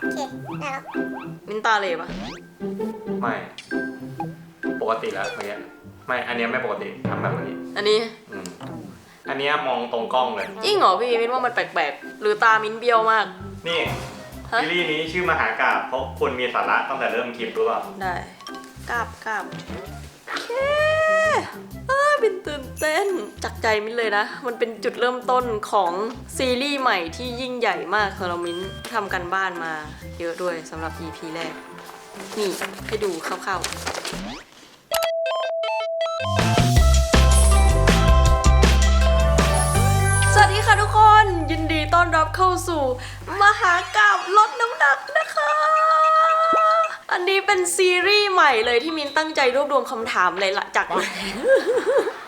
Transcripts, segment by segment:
โอเค ได้แล้วมินตาเลยปะไม่ ปกติแล้วเมื่อกี้ไม่ อันเนี้ยไม่ปกติทำแบบนี้ อันนี้ อืม อันเนี้ยมองตรงกล้องเลยจริงเหรอพี่มินว่ามันแปลกๆ หรือตามินเบี้ยวมาก นี่ฮะ ซีรีส์นี้ชื่อมหากาบเพราะคุณมีสาระตั้งแต่เริ่มคลิปรู้เปล่า ได้กราบกราบโอเคเอ้ยมิน ตื่นเต้นจากใจมิ้นเลยนะ มันเป็นจุดเริ่มต้นของซีรีส์ใหม่ที่ยิ่งใหญ่มากสำหรับมิ้นทำกันบ้านมาเยอะด้วยสำหรับ EP แรก นี่ให้ดูคร่าวๆ สวัสดีค่ะทุกคนยินดีต้อนรับเข้าสู่ มหากราบลดน้ำหนักนะคะอันนี้เป็นซีรีส์ใหม่เลยที่มินตั้งใจรวบรวมคำถามเลยละจาก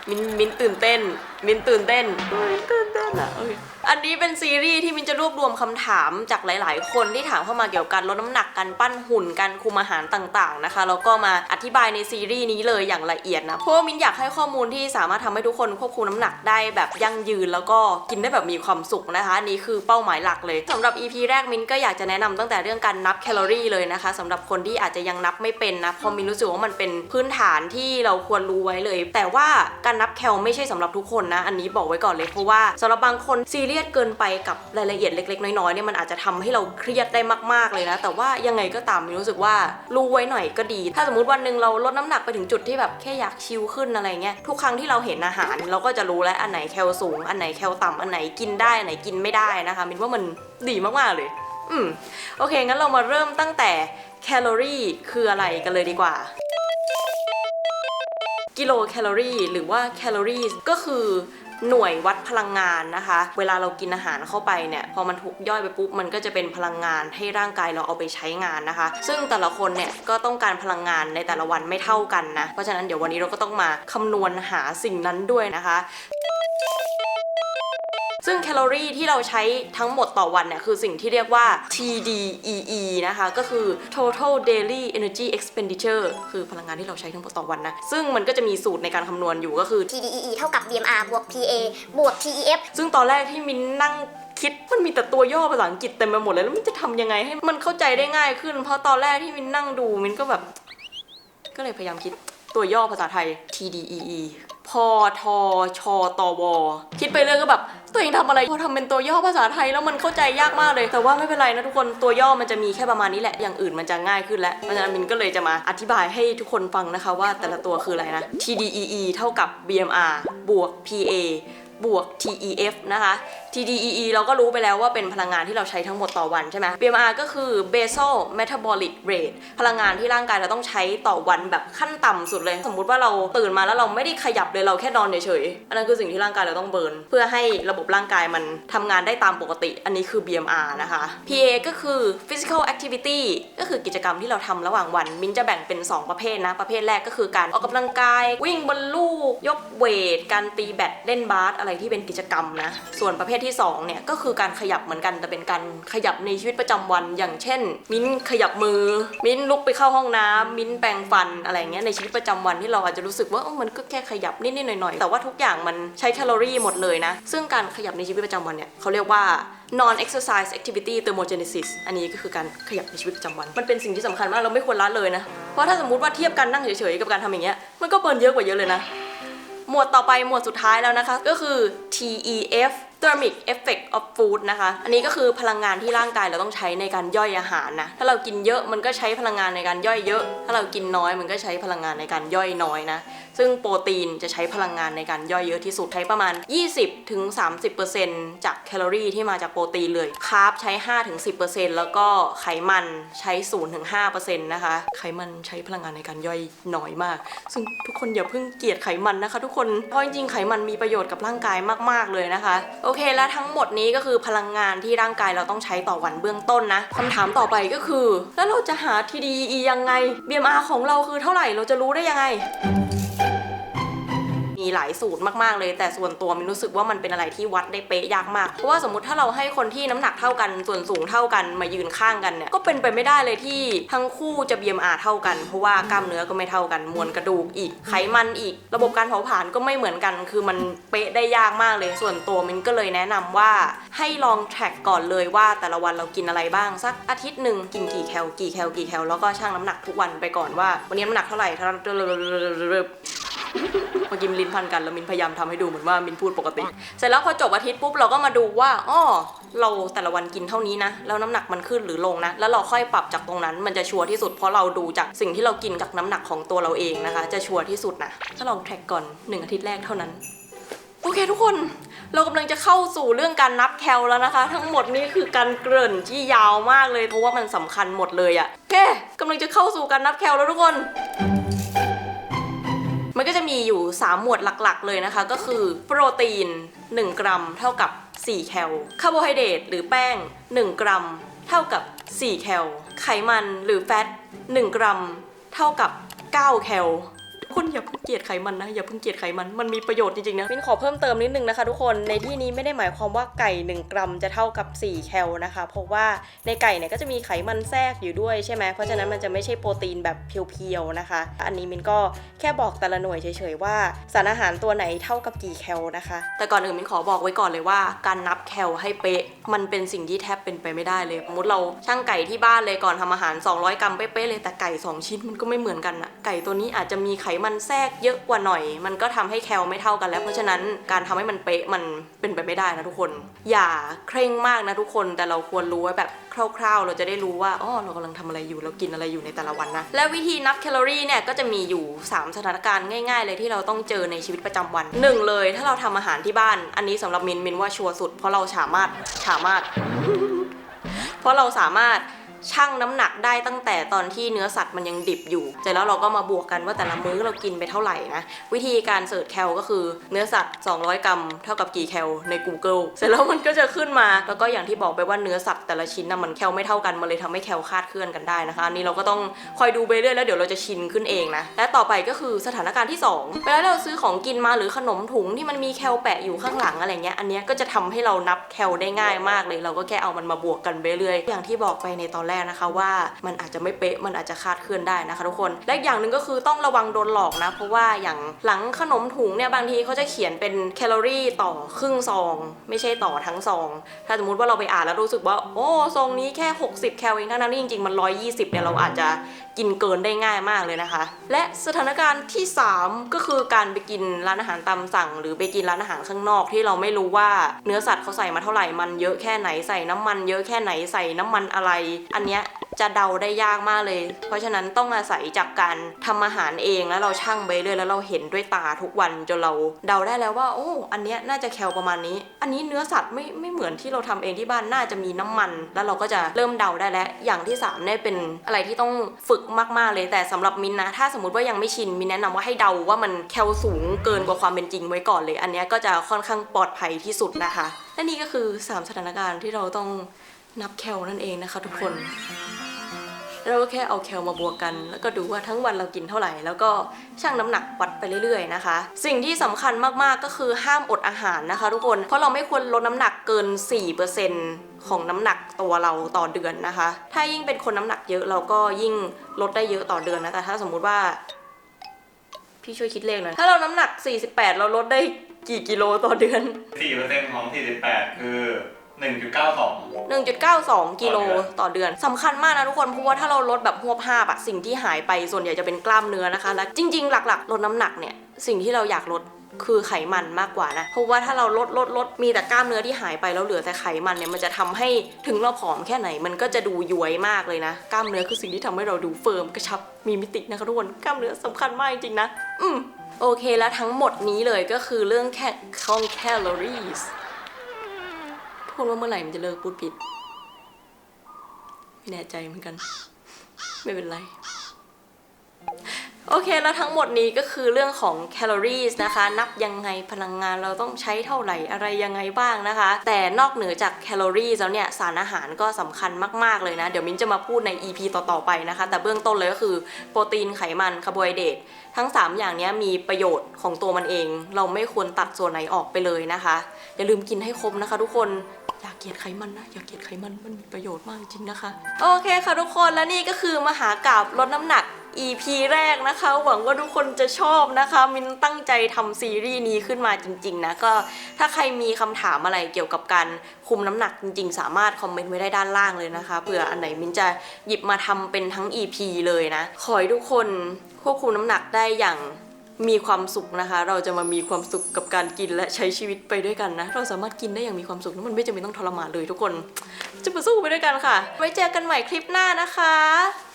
มินมินตื่นเต้น มินตื่นเต้นมินตื่นเต้นอะโอเค อันนี้เป็นซีรีส์ที่มินจะรวบรวมคำถามจากหลาย ๆ คนที่ถามเข้ามาเกี่ยวกับการลดน้ำหนักการปั้นหุ่นการคุมอาหารต่าง ๆ นะคะแล้วก็มาอธิบายในซีรีส์นี้เลยอย่างละเอียดนะเพราะว่ามินอยากให้ข้อมูลที่สามารถทำให้ทุกคนควบคุมน้ำหนักได้แบบยั่งยืนแล้วก็กินได้แบบมีความสุขนะคะนี่คือเป้าหมายหลักเลยสำหรับ EP แรกมินก็อยากจะแนะนำตั้งแต่เรื่องการนับแคลอรี่เลยนะคะสำหรับคนที่อาจจะยังนับไม่เป็นนะเพราะมินรู้สึกว่ามันเป็นพื้นฐานที่เราควรรู้ไว้เลย แต่ว่าการนับแคลไม่ใช่สำหรับทุกคนนะอันนี้บอกไว้ก่อนเลยเพราะว่าสำหรับบางคนซีรียสเกินไปกับรายละเอียดเล็ก ๆ น้อยๆเนี่ยมันอาจจะทำให้เราเครียดได้มากๆเลยนะ แต่ว่ายังไงก็ตามมินรู้สึกว่ารู้ไว้หน่อยก็ดี ถ้าสมมติวันหนึ่งเราลดน้ำหนักไปถึงจุดที่แบบแค่อยากชิลขึ้นอะไรเงี้ยทุกครั้งที่เราเห็นอาหาร เราก็จะรู้แล้วอันไหนแคลสูง อันไหนแคลต่ำอันไหนกินได้อันไหนกินไม่ได้นะคะมินว่ามันดีมากๆเลย อืมโอเคงั้นเรามาเริ่มตั้งแต่แคลอรี่คืออะไรกันเลยดีกว่ากิโลแคลอรี่หรือว่าแคลอรี่ก็คือ หน่วยวัดพลังงานนะคะ เวลาเรากินอาหารเข้าไปเนี่ยพอมันถูกย่อยไปปุ๊บมันก็จะเป็นพลังงานให้ร่างกายเราเอาไปใช้งานนะคะ ซึ่งแต่ละคนเนี่ยก็ต้องการพลังงานในแต่ละวันไม่เท่ากันนะ เพราะฉะนั้นเดี๋ยววันนี้เราก็ต้องมาคำนวณหาสิ่งนั้นด้วยนะคะ ซึ่งแคลอรี่ที่เราใช้ทั้งหมดต่อวันเนี่ยคือสิ่งที่เรียกว่า TDEE นะคะ ก็คือ total daily energy expenditure คือพลังงานที่เราใช้ทั้งหมดต่อวันนะ ซึ่งมันก็จะมีสูตรในการคำนวณอยู่ก็คือ TDEE เท่ากับ BMR บวก PA บวก TEF ซึ่งตอนแรกที่มินนั่งคิดมันมีแต่ตัวย่อภาษาอังกฤษเต็มไปหมดเลยแล้วมินจะทำยังไงให้มันเข้าใจได้ง่ายขึ้น เพราะตอนแรกที่มินนั่งดูมินก็แบบ ก็เลยพยายามคิดตัวย่อภาษาไทย TDEE พอทอชอตอวอคิดไปเรื่องก็แบบ ตัวเองทำอะไรพอทำเป็นตัวย่อภาษาไทยแล้วมันเข้าใจยากมากเลย แต่ว่าไม่เป็นไรนะทุกคนตัวย่อมันจะมีแค่ประมาณนี้แหละ อย่างอื่นมันจะง่ายขึ้นแล้วเพราะฉะนั้นมินก็เลยจะมาอธิบายให้ทุกคนฟังนะคะว่าแต่ละตัวคืออะไรนะ TDEE เท่ากับ BMR บวก PA บวก TEF นะคะ TDEE เราก็รู้ไปแล้วว่าเป็นพลังงานที่เราใช้ทั้งหมดต่อวันใช่ไหม BMR ก็คือ basal metabolic rate พลังงานที่ร่างกายเราต้องใช้ต่อวันแบบขั้นต่ำสุดเลย สมมุติว่าเราตื่นมาแล้วเราไม่ได้ขยับเลยเราแค่นอนเฉยๆ อันนั้นคือสิ่งที่ร่างกายเราต้องเบิร์นเพื่อให้ระบบร่างกายมันทำงานได้ตามปกติ อันนี้คือ BMR นะคะ PA ก็คือ physical activity ก็คือกิจกรรมที่เราทำระหว่างวัน มินจะแบ่งเป็น 2 ประเภทนะ ประเภทแรกก็คือการออกกำลังกาย วิ่งบนลูกยกเวท การตีแบดเล่นบาสอะไรที่เป็นกิจกรรมนะ ส่วนประเภทที่2เนี่ยก็คือการขยับเหมือนกันแต่เป็นการขยับในชีวิตประจำวัน อย่างเช่น มิ้นขยับมือ มิ้นลุกไปเข้าห้องน้ำมิ้นแปรงฟันอะไรเงี้ยในชีวิตประจำวันที่เราอาจจะรู้สึกว่ามันก็แค่ขยับนิดๆหน่อยๆแต่ว่าทุกอย่างมันใช้แคลอรี่หมดเลยนะ ซึ่งการขยับในชีวิตประจำวันเนี่ยเขาเรียกว่า non exercise activity thermogenesis อันนี้ก็คือการขยับในชีวิตประจำวัน มันเป็นสิ่งที่สำคัญมากเราไม่ควรละเลยนะ เพราะถ้าสมมติว่าเทียบกันนั่งเฉยๆกับการทำอย่างเงี้ยมันก็เบิร์นเยอะกว่าเยอะเลยนะ หมวดต่อไปหมวดสุดท้ายแล้วนะคะ ก็คือ TEF thermic effect of food นะคะ อันนี้ก็คือพลังงานที่ร่างกายเราต้องใช้ในการย่อยอาหารนะ ถ้าเรากินเยอะมันก็ใช้พลังงานในการย่อยเยอะ ถ้าเรากินน้อยมันก็ใช้พลังงานในการย่อยน้อยนะ ซึ่งโปรตีนจะใช้พลังงานในการย่อยเยอะที่สุด ใช้ประมาณ 20-30%ถึง30%จากแคลอรี่ที่มาจากโปรตีนเลย คาร์บใช้ 5-10%แล้วก็ไขมันใช้ 0-5%นะคะ ไขมันใช้พลังงานในการย่อยน้อยมาก ซึ่งทุกคนอย่าเพิ่งเกลียดไขมันนะคะ ทุกคน เพราะจริงๆไขมันมีประโยชน์กับร่างกายมาก ๆเลยนะคะอเค และทั้งหมดนี้ก็คือพลังงานที่ร่างกายเราต้องใช้ต่อวันเบื้องต้นนะคำถามต่อไปก็คือ แล้วเราจะหา TDEE ยังไง BMR ของเราคือเท่าไหร่เราจะรู้ได้ยังไง มีหลายสูตรมากๆเลย แต่ส่วนตัวมินรู้สึกว่ามันเป็นอะไรที่วัดได้เป๊ะยากมาก เพราะว่าสมมติถ้าเราให้คนที่น้ำหนักเท่ากันส่วนสูงเท่ากันมายืนข้างกันเนี่ยก็เป็นไปไม่ได้เลยที่ทั้งคู่จะ BMR เท่ากัน เพราะว่ากล้ามเนื้อก็ไม่เท่ากันมวลกระดูกอีกไขมันอีก ระบบการเผาผลาญก็ไม่เหมือนกัน คือมันเป๊ะได้ยากมากเลย ส่วนตัวมินก็เลยแนะนำว่าให้ลองแทร็กก่อนเลยว่าแต่ละวันเรากินอะไรบ้างสักอาทิตย์หนึ่งกินกี่แคลกี่แคลกี่แคลแล้วก็ชั่งน้ำหนักทุกวันไปก่อนว่าวันนี้น้ำหนักเท่าไหร่ เท่าเมื่อกี้มินลิ้นพันกันแล้วมินพยายามทำให้ดูเหมือนว่ามินพูดปกติ เสร็จแล้วพอจบอาทิตย์ปุ๊บเราก็มาดูว่าอ้อเราแต่ละวันกินเท่านี้นะแล้วน้ำหนักมันขึ้นหรือลงนะ แล้วเราค่อยปรับจากตรงนั้นมันจะชัวร์ที่สุดเพราะเราดูจากสิ่งที่เรากินกับน้ำหนักของตัวเราเองนะคะ จะชัวร์ที่สุดนะถ้าลองแทร็กก่อนหนึ่งอาทิตย์แรกเท่านั้นโอเคทุกคนเรากำลังจะเข้าสู่เรื่องการนับแคลแล้วนะคะ ทั้งหมดนี้คือการเกริ่นที่ยาวมากเลยเพราะว่ามันสำคัญหมดเลยอะแกกำลังจะเข้าสู่การนับแคลแล้วทุกคน มันก็จะมีอยู่ 3 หมวดหลักๆ เลยนะคะ ก็คือโปรตีน 1 กรัม เท่ากับ 4 แคล คาร์โบไฮเดรตหรือแป้ง 1 กรัม เท่ากับ 4 แคล ไขมันหรือแฟต 1 กรัม เท่ากับ 9 แคล คุณอย่าเพิ่งเกลียดไขมันนะอย่าเพิ่งเกลียดไขมันมันมีประโยชน์จริงๆนะมินขอเพิ่มเติมนิดนึงนะคะ ทุกคนในที่นี้ไม่ได้หมายความว่าไก่ 1 กรัมจะเท่ากับ 4 แคลนะคะ เพราะว่าในไก่เนี่ยก็จะมีไขมันแทรกอยู่ด้วยใช่ไหมเพราะฉะนั้นมันจะไม่ใช่โปรตีนแบบเพียวๆนะคะ อันนี้มินก็แค่บอกแต่ละหน่วยเฉยๆว่าสารอาหารตัวไหนเท่ากับกี่แคลนะคะ แต่ก่อนอื่นมินขอบอกไว้ก่อนเลยว่า การนับแคลให้เป๊ะมันเป็นสิ่งที่แทบเป็นไปไม่ได้เลยสมมติเราช่างไก่ที่บ้านเลยก่อนทำอาหาร 200 กรัมเป๊ะๆเลยแต่ไก่ 2 ชิ้นมันก็ไม่เหมือนกันอะไก่ตัวนี้อาจจะมีไขมันแทรกเยอะกว่าหน่อย มันก็ทำให้แคลไม่เท่ากันแล้ว เพราะฉะนั้นการทำให้มันเป๊ะมันเป็นไปไม่ได้นะทุกคน อย่าเคร่งมากนะทุกคนแต่เราควรรู้ไว้แบบคร่าวๆ เราจะได้รู้ว่าอ๋อเรากำลังทำอะไรอยู่เรากินอะไรอยู่ในแต่ละวันนะและวิธีนับแคลอรี่เนี่ยก็จะมีอยู่ 3 สถานการณ์ง่าย ๆ เลยที่เราต้องเจอในชีวิตประจำวันหนึ่งเลย ถ้าเราทำอาหารที่บ้าน อันนี้สำหรับมินมินว่าชัวร์สุด เพราะเราสามารถสามารถ เพราะเราสามารถ ชั่งน้ำหนักได้ตั้งแต่ตอนที่เนื้อสัตว์มันยังดิบอยู่เสร็จแล้วเราก็มาบวกกันว่าแต่ละมื้อเรากินไปเท่าไหร่นะ วิธีการเสิร์ชแคลก็คือเนื้อสัตว์ 200 กรัม เท่ากับกี่แคลใน Google เสร็จแล้วมันก็จะขึ้นมาแล้วก็อย่างที่บอกไปว่าเนื้อสัตว์แต่ละชิ้นนะมันแคลไม่เท่ากันมันเลยทำให้แคลคลาดเคลื่อนกันได้นะคะอันนี้เราก็ต้องคอยดูไปเรื่อยแล้วเดี๋ยวเราจะชินขึ้นเองนะและต่อไปก็คือสถานการณ์ที่สองเวลาเราซื้อของกินมาหรือขนมถุงที่มันมีแคลแปะอยู่ข้างหลังอะไรเงี้ยอันนี้ก็จะทำให้เรานับแคลได้ง่ายมากเลย เราก็แค่เอามันมาบวกกันไปเรื่อยอย่างที่บอกไปในตอนแรกนะคะว่ามันอาจจะไม่เป๊ะมันอาจจะคาดเคลื่อนได้นะคะทุกคนและอย่างหนึ่งก็คือต้องระวังโดนหลอกนะเพราะว่าอย่างหลังขนมถุงเนี่ยบางทีเขาจะเขียนเป็นแคลอรี่ต่อครึ่งซอง ไม่ใช่ต่อทั้งซอง ถ้าสมมติว่าเราไปอ่านแล้วรู้สึกว่า โอ้ซองนี้แค่ 60 แคลเองทั้งนั้นที่จริงๆมัน 120เนี่ยเราอาจจะกินเกินได้ง่ายมากเลยนะคะ และสถานการณ์ที่ 3 ก็คือการไปกินร้านอาหารตามสั่ง หรือไปกินร้านอาหารข้างนอกที่เราไม่รู้ว่าเนื้อสัตว์เขาใส่มาเท่าไหร่มันเยอะแค่ไหนใส่น้ำมันเยอะแค่ไหนใส่น้ำมันอะไรอันเนี้ยจะเดาได้ยากมากเลย เพราะฉะนั้นต้องอาศัยจากการทำอาหารเองแล้วเราชั่งไปเรื่อยแล้วเราเห็นด้วยตาทุกวันจนเราเดาได้แล้วว่า โอ้ อันเนี้ยน่าจะแคลประมาณนี้ อันนี้เนื้อสัตว์ไม่ไม่เหมือนที่เราทำเองที่บ้านน่าจะมีน้ำมัน แล้วเราก็จะเริ่มเดาได้แล้ว อย่างที่สามเนี่ยเป็นอะไรที่ต้องฝึกมากๆเลย แต่สำหรับมินนะถ้าสมมติว่ายังไม่ชินมินแนะนำว่าให้เดาว่ามันแคลสูงเกินกว่าความเป็นจริงไว้ก่อนเลย อันเนี้ยก็จะค่อนข้างปลอดภัยที่สุดนะคะและนี่ก็คือสามสถานการณ์ที่เราต้อง นับแคลนั่นเองนะคะ ทุกคน เราก็แค่เอาแคลมาบวกกัน แล้วก็ดูว่าทั้งวันเรากินเท่าไหร่ แล้วก็ชั่งน้ำหนักวัดไปเรื่อยๆนะคะ สิ่งที่สำคัญมากๆก็คือห้ามอดอาหารนะคะ ทุกคน เพราะเราไม่ควรลดน้ำหนักเกิน 4%ของน้ำหนักตัวเราต่อเดือนนะคะ ถ้ายิ่งเป็นคนน้ำหนักเยอะเราก็ยิ่งลดได้เยอะต่อเดือนนะแต่ถ้าสมมุติว่าพี่ช่วยคิดเลขหน่อย ถ้าเราน้ำหนัก 48 เราลดได้กี่กิโลต่อเดือน 4%ของ 48 คือ 1.92 1.92 กิโลต่อเดือนสำคัญมากนะทุกคนเพราะว่าถ้าเราลดแบบหวบห้าบอะสิ่งที่หายไปส่วนใหญ่จะเป็นกล้ามเนื้อนะคะและจริง ๆ หลัก ๆ ลดน้ำหนักเนี่ยสิ่งที่เราอยากลดคือไขมันมากกว่านะ เพราะว่าถ้าเราลดลดลดมีแต่กล้ามเนื้อที่หายไปแล้วเหลือแต่ไขมันเนี่ยมันจะทำให้ถึงเราผอมแค่ไหน มันก็จะดูย้วยมากเลยนะ กล้ามเนื้อคือสิ่งที่ทำให้เราดูเฟิร์มกระชับมีมิตินะคะทุกคนกล้ามเนื้อสำคัญมากจริงๆนะ อืมโอเคแล้วทั้งหมดนี้เลยก็คือเรื่องแค่คองแคลอรี่ พูดว่าเมื่อไหร่มันจะเลิกพูดผิด ไม่แน่ใจเหมือนกัน ไม่เป็นไร โอเคแล้วทั้งหมดนี้ก็คือเรื่องของแคลอรี่นะคะ นับยังไงพลังงานเราต้องใช้เท่าไหร่อะไรยังไงบ้างนะคะ แต่นอกเหนือจากแคลอรี่แล้วเนี่ยสารอาหารก็สำคัญมาก ๆ เลยนะ เดี๋ยวมิ้นจะมาพูดใน EP ต่อ ๆ ไปนะคะ แต่เบื้องต้นเลยก็คือโปรตีนไขมันคาร์โบไฮเดรตทั้ง 3 อย่างนี้มีประโยชน์ของตัวมันเอง เราไม่ควรตัดส่วนไหนออกไปเลยนะคะ อย่าลืมกินให้ครบนะคะทุกคน อย่าเกลียดไขมันนะ อย่าเกลียดไขมันมันมีประโยชน์มากจริงนะคะ โอเคค่ะทุกคนและนี่ก็คือมหากราบลดน้ำหนัก EP แรกนะคะ หวังว่าทุกคนจะชอบนะคะ มินตั้งใจทำซีรีส์นี้ขึ้นมาจริงๆนะก็ถ้าใครมีคำถามอะไรเกี่ยวกับการคุมน้ำหนักจริงๆ สามารถคอมเมนต์ไว้ได้ด้านล่างเลยนะคะเผื่ออันไหนมินจะหยิบมาทำเป็นทั้ง EP เลยนะ ขอให้ทุกคนควบคุมน้ำหนักได้อย่าง มีความสุขนะคะ เราจะมามีความสุขกับการกินและใช้ชีวิตไปด้วยกันนะ เราสามารถกินได้อย่างมีความสุขแล้วมันไม่จำเป็นต้องทรมานเลยทุกคน จะมาสู้ไปด้วยกันค่ะ ไว้เจอกันใหม่คลิปหน้านะคะ